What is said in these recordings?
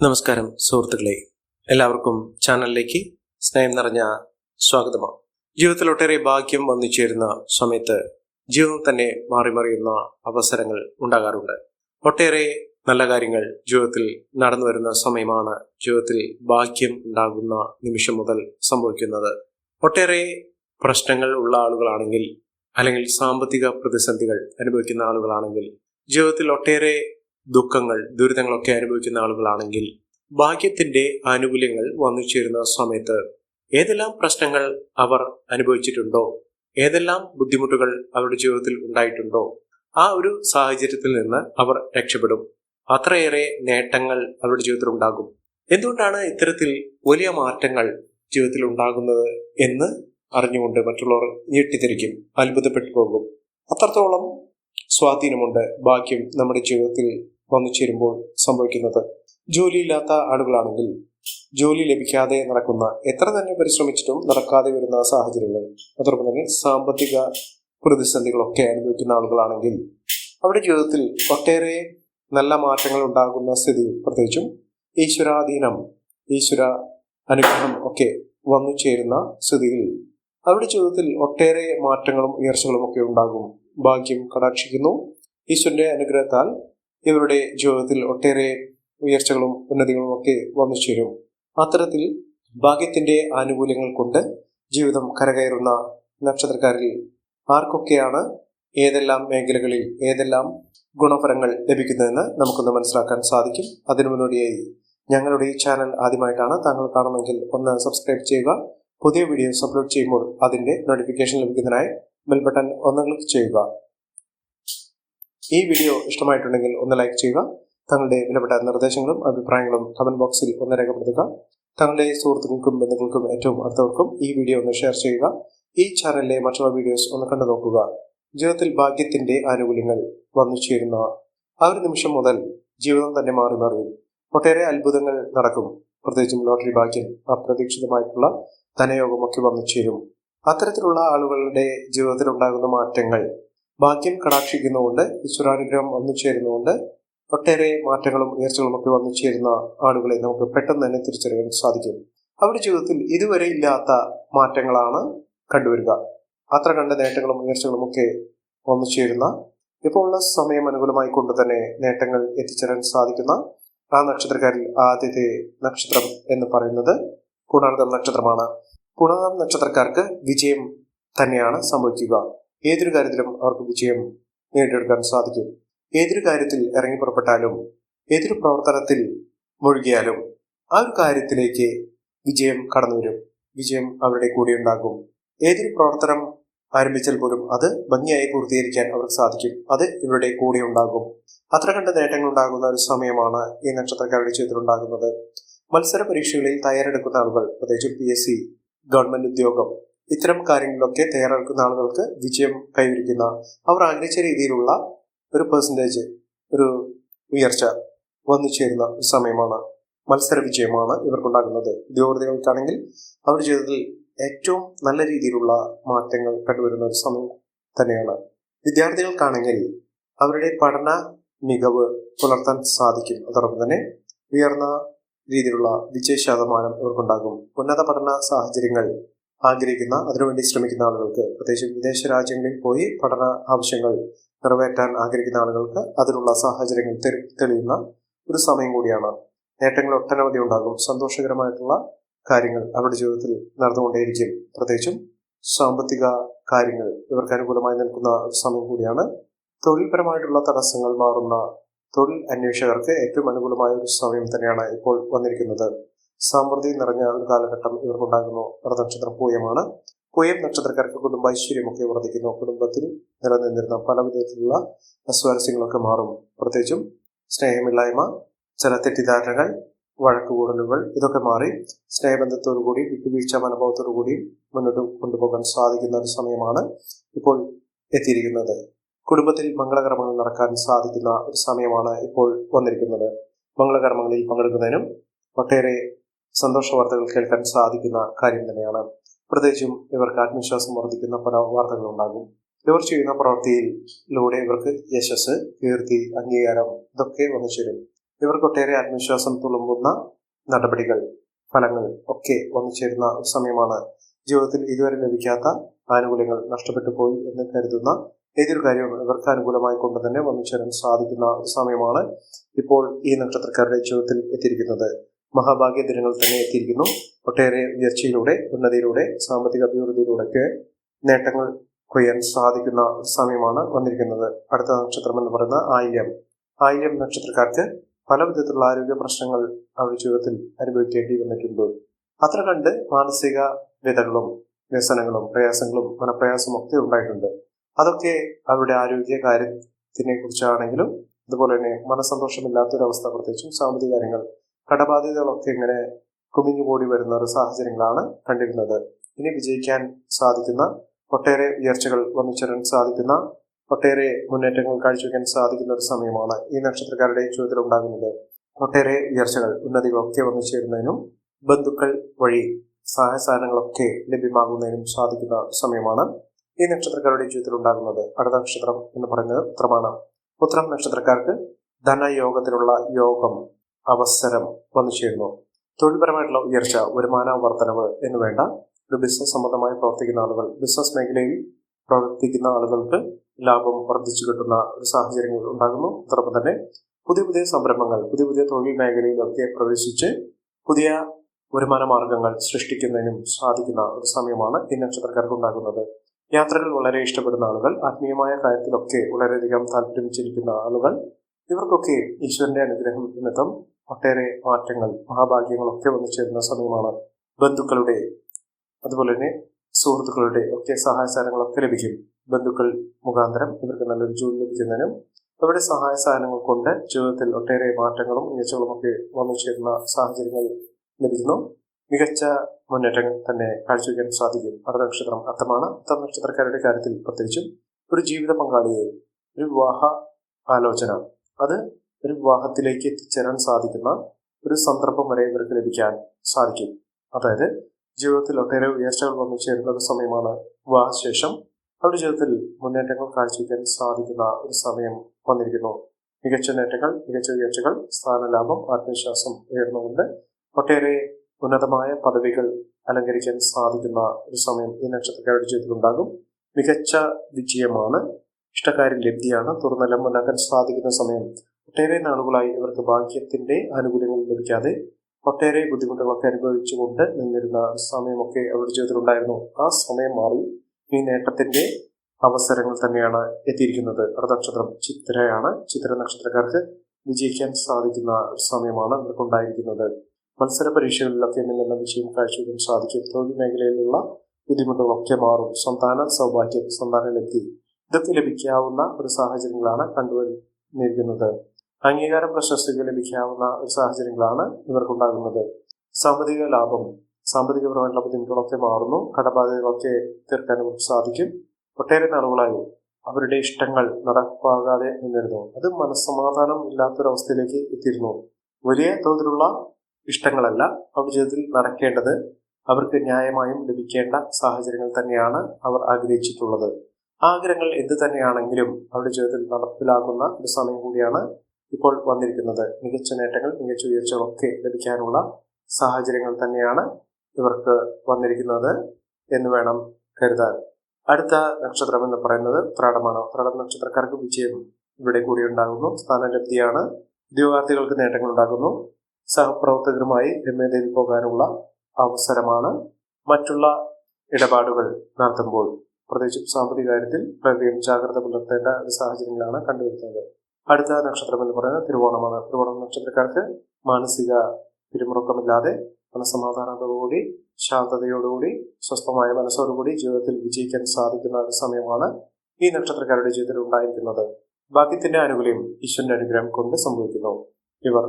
നമസ്കാരം സുഹൃത്തുക്കളെ. എല്ലാവർക്കും ചാനലിലേക്ക് സ്നേഹം നിറഞ്ഞ സ്വാഗതമാണ്. ജീവിതത്തിൽ ഒട്ടേറെ ഭാഗ്യം വന്നു ചേരുന്ന സമയത്ത് ജീവിതം തന്നെ മാറി മറിയുന്ന അവസരങ്ങൾ ഉണ്ടാകാറുണ്ട്. ഒട്ടേറെ നല്ല കാര്യങ്ങൾ ജീവിതത്തിൽ നടന്നു വരുന്ന സമയമാണ് ജീവിതത്തിൽ ഭാഗ്യം ഉണ്ടാകുന്ന നിമിഷം മുതൽ സംഭവിക്കുന്നത്. ഒട്ടേറെ പ്രശ്നങ്ങൾ ഉള്ള ആളുകളാണെങ്കിൽ അല്ലെങ്കിൽ സാമ്പത്തിക പ്രതിസന്ധികൾ അനുഭവിക്കുന്ന ആളുകളാണെങ്കിൽ ജീവിതത്തിൽ ഒട്ടേറെ ദുഃഖങ്ങൾ ദുരിതങ്ങളൊക്കെ അനുഭവിക്കുന്ന ആളുകളാണെങ്കിൽ ഭാഗ്യത്തിന്റെ ആനുകൂല്യങ്ങൾ വന്നു ചേരുന്ന സമയത്ത് ഏതെല്ലാം പ്രശ്നങ്ങൾ അവർ അനുഭവിച്ചിട്ടുണ്ടോ? ഏതെല്ലാം ബുദ്ധിമുട്ടുകൾ അവരുടെ ജീവിതത്തിൽ ഉണ്ടായിട്ടുണ്ടോ? ആ ഒരു സാഹചര്യത്തിൽ നിന്ന് അവർ രക്ഷപ്പെടും. അത്രയേറെ നേട്ടങ്ങൾ അവരുടെ ജീവിതത്തിൽ ഉണ്ടാകും. എന്തുകൊണ്ടാണ് ഇത്തരത്തിൽ വലിയ മാറ്റങ്ങൾ ജീവിതത്തിൽ ഉണ്ടാകുന്നത് എന്ന് അറിഞ്ഞുകൊണ്ട് മറ്റുള്ളവർ ഞെട്ടിത്തിരിക്കും അത്ഭുതപ്പെട്ടു പോകും. അത്രത്തോളം സ്വാധീനമുണ്ട് ഭാഗ്യം നമ്മുടെ ജീവിതത്തിൽ വന്നു ചേരുമ്പോൾ സംഭവിക്കുന്നത് ജോലിയില്ലാത്ത ആളുകളാണെങ്കിൽ ജോലി ലഭിക്കാതെ നടക്കുന്ന എത്ര തന്നെ പരിശ്രമിച്ചിട്ടും നടക്കാതെ വരുന്ന സാഹചര്യങ്ങൾ അതോടൊപ്പം തന്നെ സാമ്പത്തിക പ്രതിസന്ധികളൊക്കെ അനുഭവിക്കുന്ന ആളുകളാണെങ്കിൽ അവരുടെ ജീവിതത്തിൽ ഒട്ടേറെ നല്ല മാറ്റങ്ങൾ ഉണ്ടാകുന്ന സ്ഥിതി പ്രത്യേകിച്ചും ഈശ്വരാധീനം ഈശ്വര അനുഗ്രഹം ഒക്കെ വന്നു ചേരുന്ന സ്ഥിതിയിൽ അവരുടെ ജീവിതത്തിൽ ഒട്ടേറെ മാറ്റങ്ങളും ഉയർച്ചകളും ഒക്കെ ഉണ്ടാകും. ഭാഗ്യം കടാക്ഷിക്കുന്നു. ഈശ്വരന്റെ അനുഗ്രഹത്താൽ ഇവരുടെ ജീവിതത്തിൽ ഒട്ടേറെ ഉയർച്ചകളും ഉന്നതികളും ഒക്കെ വന്നു ചേരും. അത്തരത്തിൽ ഭാഗ്യത്തിന്റെ ആനുകൂല്യങ്ങൾ കൊണ്ട് ജീവിതം കരകയറുന്ന നക്ഷത്രക്കാരിൽ ആർക്കൊക്കെയാണ് ഏതെല്ലാം മേഖലകളിൽ ഏതെല്ലാം ഗുണഫലങ്ങൾ ലഭിക്കുന്നതെന്ന് നമുക്കൊന്ന് മനസ്സിലാക്കാൻ സാധിക്കും. അതിനു മുന്നോടിയായി ഞങ്ങളുടെ ഈ ചാനൽ ആദ്യമായിട്ടാണ് താങ്കൾ കാണുമെങ്കിൽ ഒന്ന് സബ്സ്ക്രൈബ് ചെയ്യുക. പുതിയ വീഡിയോസ് അപ്ലോഡ് ചെയ്യുമ്പോൾ അതിന്റെ നോട്ടിഫിക്കേഷൻ ലഭിക്കുന്നതിനായി ബെൽ ബട്ടൺ ഒന്ന് ക്ലിക്ക് ചെയ്യുക. ഈ വീഡിയോ ഇഷ്ടമായിട്ടുണ്ടെങ്കിൽ ഒന്ന് ലൈക്ക് ചെയ്യുക. തങ്ങളുടെ വിലപ്പെട്ട നിർദ്ദേശങ്ങളും അഭിപ്രായങ്ങളും കമന്റ് ബോക്സിൽ ഒന്ന് രേഖപ്പെടുത്തുക. തങ്ങളുടെ സുഹൃത്തുക്കൾക്കും ബന്ധുക്കൾക്കും ഏറ്റവും അടുത്തവർക്കും ഈ വീഡിയോ ഒന്ന് ഷെയർ ചെയ്യുക. ഈ ചാനലിലെ മറ്റുള്ള വീഡിയോസ് ഒന്ന് കണ്ടു നോക്കുക. ജീവിതത്തിൽ ഭാഗ്യത്തിന്റെ ആനുകൂല്യങ്ങൾ വന്നു ചേരുന്ന ആ ഒരു നിമിഷം മുതൽ ജീവിതം തന്നെ മാറി മറിയും ഒട്ടേറെ അത്ഭുതങ്ങൾ നടക്കും. പ്രത്യേകിച്ചും ലോട്ടറി ഭാഗ്യം അപ്രതീക്ഷിതമായിട്ടുള്ള ധനയോഗമൊക്കെ വന്നു ചേരും. അത്തരത്തിലുള്ള ആളുകളുടെ ജീവിതത്തിൽ ഉണ്ടാകുന്ന മാറ്റങ്ങൾ ഭാഗ്യം കടാക്ഷിക്കുന്നുകൊണ്ട് ഈശ്വരാനുഗ്രഹം വന്നു ചേരുന്നുകൊണ്ട് ഒട്ടേറെ മാറ്റങ്ങളും ഉയർച്ചകളും ഒക്കെ വന്നു ചേരുന്ന ആളുകളെ നമുക്ക് പെട്ടെന്ന് തന്നെ തിരിച്ചറിയാൻ സാധിക്കും. അവരുടെ ജീവിതത്തിൽ ഇതുവരെ ഇല്ലാത്ത മാറ്റങ്ങളാണ് കണ്ടുവരിക. അത്ര കണ്ട നേട്ടങ്ങളും ഉയർച്ചകളും ഒക്കെ വന്നു ചേരുന്ന ഇപ്പോൾ ഉള്ള സമയം അനുകൂലമായി കൊണ്ട് തന്നെ നേട്ടങ്ങൾ എത്തിച്ചേരാൻ സാധിക്കുന്ന ആ നക്ഷത്രക്കാരിൽ ആദ്യത്തെ നക്ഷത്രം എന്ന് പറയുന്നത് പുണർദം നക്ഷത്രമാണ്. പുണർദം നക്ഷത്രക്കാർക്ക് വിജയം തന്നെയാണ് സംഭവിക്കുക. ഏതൊരു കാര്യത്തിലും അവർക്ക് വിജയം നേടിയെടുക്കാൻ സാധിക്കും. ഏതൊരു കാര്യത്തിൽ ഇറങ്ങി പുറപ്പെട്ടാലും ഏതൊരു പ്രവർത്തനത്തിൽ മുഴുകിയാലും ആ ഒരു കാര്യത്തിലേക്ക് വിജയം കടന്നു വരും വിജയം അവരുടെ കൂടെ ഉണ്ടാകും. ഏതൊരു പ്രവർത്തനം ആരംഭിച്ചാൽ പോലും അത് ഭംഗിയായി പൂർത്തീകരിക്കാൻ അവർക്ക് സാധിക്കും. അത് ഇവരുടെ കൂടെ ഉണ്ടാകും. അത്ര കണ്ട നേട്ടങ്ങൾ ഉണ്ടാകുന്ന ഒരു സമയമാണ് ഈ നക്ഷത്രക്കാരുടെ ജീവിതത്തിൽ ഉണ്ടാകുന്നത്. മത്സര പരീക്ഷകളിൽ തയ്യാറെടുക്കുന്ന ആളുകൾ പ്രത്യേകിച്ചും പി എസ് സി ഗവൺമെന്റ് ഉദ്യോഗം ഇത്തരം കാര്യങ്ങളിലൊക്കെ തയ്യാറെടുക്കുന്ന ആളുകൾക്ക് വിജയം കൈവരിക്കുന്ന അവർ ആഗ്രഹിച്ച രീതിയിലുള്ള ഒരു പെർസെന്റേജ് ഒരു ഉയർച്ച വന്നു ചേരുന്ന ഒരു സമയമാണ് മത്സര വിജയമാണ് ഇവർക്കുണ്ടാകുന്നത്. ഉദ്യോഗാർത്ഥികൾക്കാണെങ്കിൽ അവരുടെ ജീവിതത്തിൽ ഏറ്റവും നല്ല രീതിയിലുള്ള മാറ്റങ്ങൾ കണ്ടുവരുന്ന ഒരു സമയം തന്നെയാണ്. വിദ്യാർത്ഥികൾക്കാണെങ്കിൽ അവരുടെ പഠന മികവ് പുലർത്താൻ സാധിക്കും. അതോടൊപ്പം തന്നെ ഉയർന്ന രീതിയിലുള്ള വിജയ ശതമാനം ഇവർക്കുണ്ടാകും. ഉന്നത പഠന സാഹചര്യങ്ങൾ ആഗ്രഹിക്കുന്ന അതിനുവേണ്ടി ശ്രമിക്കുന്ന ആളുകൾക്ക് പ്രത്യേകിച്ച് വിദേശ രാജ്യങ്ങളിൽ പോയി പഠന ആവശ്യങ്ങൾ നിറവേറ്റാൻ ആഗ്രഹിക്കുന്ന ആളുകൾക്ക് അതിനുള്ള സാഹചര്യങ്ങൾ തെളിയുന്ന ഒരു സമയം കൂടിയാണ്. നേട്ടങ്ങൾ ഒട്ടനവധി ഉണ്ടാകും. സന്തോഷകരമായിട്ടുള്ള കാര്യങ്ങൾ അവരുടെ ജീവിതത്തിൽ നടന്നുകൊണ്ടേയിരിക്കും. പ്രത്യേകിച്ചും സാമ്പത്തിക കാര്യങ്ങൾ ഇവർക്ക് അനുകൂലമായി നിൽക്കുന്ന ഒരു സമയം കൂടിയാണ്. തൊഴിൽപരമായിട്ടുള്ള തടസ്സങ്ങൾ മാറുന്ന തൊഴിൽ അന്വേഷകർക്ക് ഏറ്റവും അനുകൂലമായ ഒരു സമയം തന്നെയാണ് ഇപ്പോൾ വന്നിരിക്കുന്നത്. സമൃദ്ധി നിറഞ്ഞ ഒരു കാലഘട്ടം ഇവർക്കുണ്ടാകുന്നു. നക്ഷത്രം പൂയമാണ്. പൂയം നക്ഷത്രക്കാർക്ക് കുടുംബ ഐശ്വര്യമൊക്കെ വർദ്ധിക്കുന്നു. കുടുംബത്തിൽ നിലനിന്നിരുന്ന പല വിധത്തിലുള്ള അസ്വാരസ്യങ്ങളൊക്കെ മാറും. പ്രത്യേകിച്ചും സ്നേഹമില്ലായ്മ ചില തെറ്റിദ്ധാരണകൾ വഴക്കുകൂടലുകൾ ഇതൊക്കെ മാറി സ്നേഹബന്ധത്തോടു കൂടി വിട്ടുവീഴ്ച മനോഭാവത്തോടു കൂടി മുന്നോട്ട് കൊണ്ടുപോകാൻ സാധിക്കുന്ന ഒരു സമയമാണ് ഇപ്പോൾ എത്തിയിരിക്കുന്നത്. കുടുംബത്തിൽ മംഗളകർമ്മങ്ങൾ നടക്കാൻ സാധിക്കുന്ന ഒരു സമയമാണ് ഇപ്പോൾ വന്നിരിക്കുന്നത്. മംഗളകർമ്മങ്ങളിൽ പങ്കെടുക്കുന്നതിനും ഒട്ടേറെ സന്തോഷ വാർത്തകൾ കേൾക്കാൻ സാധിക്കുന്ന കാര്യം തന്നെയാണ്. പ്രത്യേകിച്ചും ഇവർക്ക് ആത്മവിശ്വാസം വർദ്ധിക്കുന്ന പല വാർത്തകളുണ്ടാകും ഇവർ ചെയ്യുന്ന പ്രവൃത്തിയിലൂടെ ഇവർക്ക് യശസ് കീർത്തി അംഗീകാരം ഇതൊക്കെ വന്നു ചേരും. ഇവർക്കൊട്ടേറെ ആത്മവിശ്വാസം തുളുമ്പുന്ന നടപടികൾ ഫലങ്ങൾ ഒക്കെ വന്നു ചേരുന്ന ഒരു സമയമാണ്. ജീവിതത്തിൽ ഇതുവരെ ലഭിക്കാത്ത ആനുകൂല്യങ്ങൾ നഷ്ടപ്പെട്ടു പോയി എന്ന് കരുതുന്ന ഏതൊരു കാര്യവും ഇവർക്ക് അനുകൂലമായി കൊണ്ട് തന്നെ വന്നു ചേരാൻ സാധിക്കുന്ന സമയമാണ് ഇപ്പോൾ ഈ നക്ഷത്രക്കാരുടെ ജീവിതത്തിൽ എത്തിയിരിക്കുന്നത്. മഹാഭാഗ്യ ദിനങ്ങൾ തന്നെ എത്തിയിരിക്കുന്നു. ഒട്ടേറെ ഉയർച്ചയിലൂടെ ഉന്നതിയിലൂടെ സാമ്പത്തിക അഭിവൃദ്ധിയിലൂടെയൊക്കെ നേട്ടങ്ങൾ കൊയ്യാൻ സാധിക്കുന്ന സമയമാണ് വന്നിരിക്കുന്നത്. അടുത്ത നക്ഷത്രം എന്ന് പറയുന്ന ആയില്യം. ആയില്യം നക്ഷത്രക്കാർക്ക് പല വിധത്തിലുള്ള ആരോഗ്യ പ്രശ്നങ്ങൾ അവരുടെ ജീവിതത്തിൽ അനുഭവിക്കേണ്ടി വന്നിട്ടുണ്ട്. അത്ര കണ്ട് മാനസിക വ്യതകളും വ്യസനങ്ങളും പ്രയാസങ്ങളും മനപ്രയാസവും ഒക്കെ ഉണ്ടായിട്ടുണ്ട്. അതൊക്കെ അവരുടെ ആരോഗ്യ കാര്യത്തിനെ കുറിച്ചാണെങ്കിലും അതുപോലെ തന്നെ മനസന്തോഷമില്ലാത്തൊരവസ്ഥ പ്രത്യേകിച്ചും സാമ്പത്തിക കാര്യങ്ങൾ കടബാധ്യതകളൊക്കെ ഇങ്ങനെ കുമിഞ്ഞുകൂടി വരുന്ന ഒരു സാഹചര്യങ്ങളാണ് കണ്ടിരുന്നത്. ഇനി വിജയിക്കാൻ സാധിക്കുന്ന ഒട്ടേറെ ഉയർച്ചകൾ വന്നു ചേരാൻ സാധിക്കുന്ന ഒട്ടേറെ മുന്നേറ്റങ്ങൾ കാഴ്ചവെക്കാൻ സാധിക്കുന്ന ഒരു സമയമാണ് ഈ നക്ഷത്രക്കാരുടെ ജീവിതത്തിൽ ഉണ്ടാകുന്നത് ഒട്ടേറെ ഉയർച്ചകൾ ഉന്നതികളൊക്കെ വന്നു ചേരുന്നതിനും ബന്ധുക്കൾ വഴി സഹായസാധനങ്ങളൊക്കെ ലഭ്യമാകുന്നതിനും സാധിക്കുന്ന സമയമാണ് ഈ നക്ഷത്രക്കാരുടെ ജീവിതത്തിൽ ഉണ്ടാകുന്നത് അടുത്ത നക്ഷത്രം എന്ന് പറയുന്നത് ഉത്രമാണ്. ഉത്രം നക്ഷത്രക്കാർക്ക് ധനയോഗത്തിലുള്ള യോഗം അവസരം വന്നു ചേരുന്നു തൊഴിൽപരമായിട്ടുള്ള ഉയർച്ച വരുമാന വർധനവ് എന്ന് വേണ്ട ഒരു ബിസിനസ് സംബന്ധമായി പ്രവർത്തിക്കുന്ന ആളുകൾ ബിസിനസ് മേഖലയിൽ പ്രവർത്തിക്കുന്ന ആളുകൾക്ക് ലാഭം വർദ്ധിച്ചു കിട്ടുന്ന ഒരു സാഹചര്യങ്ങൾ ഉണ്ടാകുന്നു. അതോടൊപ്പം തന്നെ പുതിയ പുതിയ സംരംഭങ്ങൾ പുതിയ പുതിയ തൊഴിൽ മേഖലയിലൊക്കെ പ്രവേശിച്ച് പുതിയ വരുമാന മാർഗങ്ങൾ സൃഷ്ടിക്കുന്നതിനും സാധിക്കുന്ന ഒരു സമയമാണ് ഈ നക്ഷത്രക്കാർക്ക് ഉണ്ടാകുന്നത്. യാത്രകൾ വളരെ ഇഷ്ടപ്പെടുന്ന ആളുകൾ ആത്മീയമായ കാര്യത്തിലൊക്കെ വളരെയധികം താല്പര്യം ചിരിക്കുന്ന ആളുകൾ ഇവർക്കൊക്കെ ഈശ്വരന്റെ അനുഗ്രഹം നിമിത്തം ഒട്ടേറെ മാറ്റങ്ങൾ മഹാഭാഗ്യങ്ങളൊക്കെ വന്നു ചേരുന്ന സമയമാണ് ബന്ധുക്കളുടെ അതുപോലെ തന്നെ സുഹൃത്തുക്കളുടെ ഒക്കെ സഹായ സഹനങ്ങളൊക്കെ ലഭിക്കും. ബന്ധുക്കൾ മുഖാന്തരം ഇവർക്ക് നല്ലൊരു ജോലി ലഭിക്കുന്നതിനും അവരുടെ സഹായ സഹനങ്ങൾ കൊണ്ട് ജീവിതത്തിൽ ഒട്ടേറെ മാറ്റങ്ങളും ഉയർച്ചകളും ഒക്കെ വന്നു ചേരുന്ന സാഹചര്യങ്ങൾ ലഭിക്കുന്നു. മികച്ച മുന്നേറ്റങ്ങൾ തന്നെ കാഴ്ചവെക്കാൻ സാധിക്കും. അടുത്ത നക്ഷത്രം അത്തമാണ്. അത്തം നക്ഷത്രക്കാരുടെ കാര്യത്തിൽ പ്രത്യേകിച്ചും ഒരു ജീവിത പങ്കാളിയെ ഒരു വിവാഹ ആലോചന. അത് ഒരു വിവാഹത്തിലേക്ക് എത്തിച്ചേരാൻ സാധിക്കുന്ന ഒരു സന്ദർഭം വരെ ഇവർക്ക് ലഭിക്കാൻ സാധിക്കും. അതായത് ജീവിതത്തിൽ ഒട്ടേറെ ഉയർച്ചകൾ വന്നു ചേരുന്ന ഒരു സമയമാണ് വിവാഹശേഷം. അവരുടെ ജീവിതത്തിൽ മുന്നേറ്റങ്ങൾ കാഴ്ചവെക്കാൻ സാധിക്കുന്ന ഒരു സമയം വന്നിരിക്കുന്നു. മികച്ച നേട്ടങ്ങൾ മികച്ച ഉയർച്ചകൾ സ്ഥാനലാഭം ആത്മവിശ്വാസം ഉയർന്നുകൊണ്ട് ഒട്ടേറെ ഉന്നതമായ പദവികൾ അലങ്കരിക്കാൻ സാധിക്കുന്ന ഒരു സമയം ഈ നക്ഷത്രക്കാരുടെ ജീവിതത്തിൽ ഉണ്ടാകും. മികച്ച വിജയമാണ് ഇഷ്ടക്കാരി ലബ്ധിയാണ് തുറന്നെല്ലാം മുന്നാക്കാൻ സാധിക്കുന്ന സമയം ഒട്ടേറെ നാളുകളായി ഇവർക്ക് ഭാഗ്യത്തിന്റെ ആനുകൂല്യങ്ങൾ ലഭിക്കാതെ ഒട്ടേറെ ബുദ്ധിമുട്ടുകളൊക്കെ അനുഭവിച്ചുകൊണ്ട് നിന്നിരുന്ന സമയമൊക്കെ അവരുടെ ജീവിതത്തിൽ ഉണ്ടായിരുന്നു. ആ സമയം മാറി ഈ നേട്ടത്തിന്റെ അവസരങ്ങൾ തന്നെയാണ് എത്തിയിരിക്കുന്നത്. നക്ഷത്രം ചിത്രയാണ്. ചിത്ര നക്ഷത്രക്കാർക്ക് വിജയിക്കാൻ സാധിക്കുന്ന ഒരു സമയമാണ് ഇവർക്കുണ്ടായിരിക്കുന്നത്. മത്സര പരീക്ഷകളിലൊക്കെ മിന്നുന്ന വിജയം കാഴ്ചവെക്കാൻ സാധിക്കും. തൊഴിൽ മേഖലയിലുള്ള ബുദ്ധിമുട്ടുകളൊക്കെ മാറും. സന്താന സൗഭാഗ്യം സന്താന ലബ്ധി ഇതൊക്കെ ലഭിക്കാവുന്ന ഒരു സാഹചര്യങ്ങളാണ് കണ്ടുവന്നിരിക്കുന്നത് അംഗീകാര പ്രശസ്തികൾ ലഭിക്കാവുന്ന സാഹചര്യങ്ങളാണ് ഇവർക്കുണ്ടാകുന്നത്. സാമ്പത്തിക ലാഭം സാമ്പത്തികപരമായിട്ടുള്ള ബുദ്ധിമുട്ടുകളൊക്കെ മാറുന്നു. കടബാധ്യതകളൊക്കെ തീർക്കാൻ ഇവർക്ക് സാധിക്കും. ഒട്ടേറെ നാളുകളായി അവരുടെ ഇഷ്ടങ്ങൾ നടപ്പാകാതെ നിന്നിരുന്നു. അത് മനസ്സമാധാനം ഇല്ലാത്തൊരവസ്ഥയിലേക്ക് എത്തിയിരുന്നു. വലിയ തോതിലുള്ള ഇഷ്ടങ്ങളല്ല അവരുടെ ജീവിതത്തിൽ നടക്കേണ്ടത്. അവർക്ക് ന്യായമായും ലഭിക്കേണ്ട സാഹചര്യങ്ങൾ തന്നെയാണ് അവർ ആഗ്രഹിച്ചിട്ടുള്ളത്. ആഗ്രഹങ്ങൾ എന്ത് തന്നെയാണെങ്കിലും അവരുടെ ജീവിതത്തിൽ നടപ്പിലാകുന്ന ഒരു സമയം കൂടിയാണ് ഇപ്പോൾ വന്നിരിക്കുന്നത്. മികച്ച നേട്ടങ്ങൾ മികച്ച ഉയർച്ചകളൊക്കെ ലഭിക്കാനുള്ള സാഹചര്യങ്ങൾ തന്നെയാണ് ഇവർക്ക് വന്നിരിക്കുന്നത് എന്ന് വേണം കരുതാൻ. അടുത്ത നക്ഷത്രം എന്ന് പറയുന്നത് ത്രാടമാണ്. ത്രാടം നക്ഷത്രക്കാർക്ക് വിജയം ഇവിടെ കൂടി ഉണ്ടാകുന്നു. സ്ഥാനലബ്ധിയാണ്. ഉദ്യോഗാർത്ഥികൾക്ക് നേട്ടങ്ങൾ ഉണ്ടാകുന്നു. സഹപ്രവർത്തകരുമായി രമ്യതയിൽ പോകാനുള്ള അവസരമാണ്. മറ്റുള്ള ഇടപാടുകൾ നടത്തുമ്പോൾ പ്രത്യേകിച്ചും സാമ്പത്തിക കാര്യത്തിൽ വളരെയധികം ജാഗ്രത പുലർത്തേണ്ട ഒരു സാഹചര്യങ്ങളാണ് കണ്ടുവരുന്നത്. അടുത്ത നക്ഷത്രം എന്ന് പറയുന്നത് തിരുവോണമാണ്. തിരുവോണം നക്ഷത്രക്കാർക്ക് മാനസിക പിരിമുറുക്കമില്ലാതെ മനസ്സമാധാനത്തോടുകൂടി ശാന്തതയോടുകൂടി സ്വസ്ഥമായ മനസ്സോടുകൂടി ജീവിതത്തിൽ വിജയിക്കാൻ സാധിക്കുന്ന ഒരു സമയമാണ് ഈ നക്ഷത്രക്കാരുടെ ജീവിതത്തിൽ ഉണ്ടായിരിക്കുന്നത്. ഭാഗ്യത്തിന്റെ ആനുകൂല്യം ഈശ്വരന്റെ അനുഗ്രഹം കൊണ്ട് സംഭവിക്കുന്നു. ഇവർ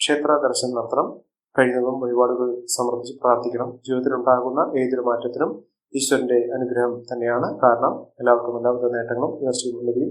ക്ഷേത്ര ദർശനം നടത്തണം. കഴിയുന്നതും വഴിപാടുകൾ സമർപ്പിച്ച് പ്രാർത്ഥിക്കണം. ജീവിതത്തിൽ ഉണ്ടാകുന്ന ഏതൊരു മാറ്റത്തിനും ഈശ്വരന്റെ അനുഗ്രഹം തന്നെയാണ് കാരണം. എല്ലാവർക്കും എല്ലാവിധ നേട്ടങ്ങളും ഉയർച്ചയും ഉന്നതിയും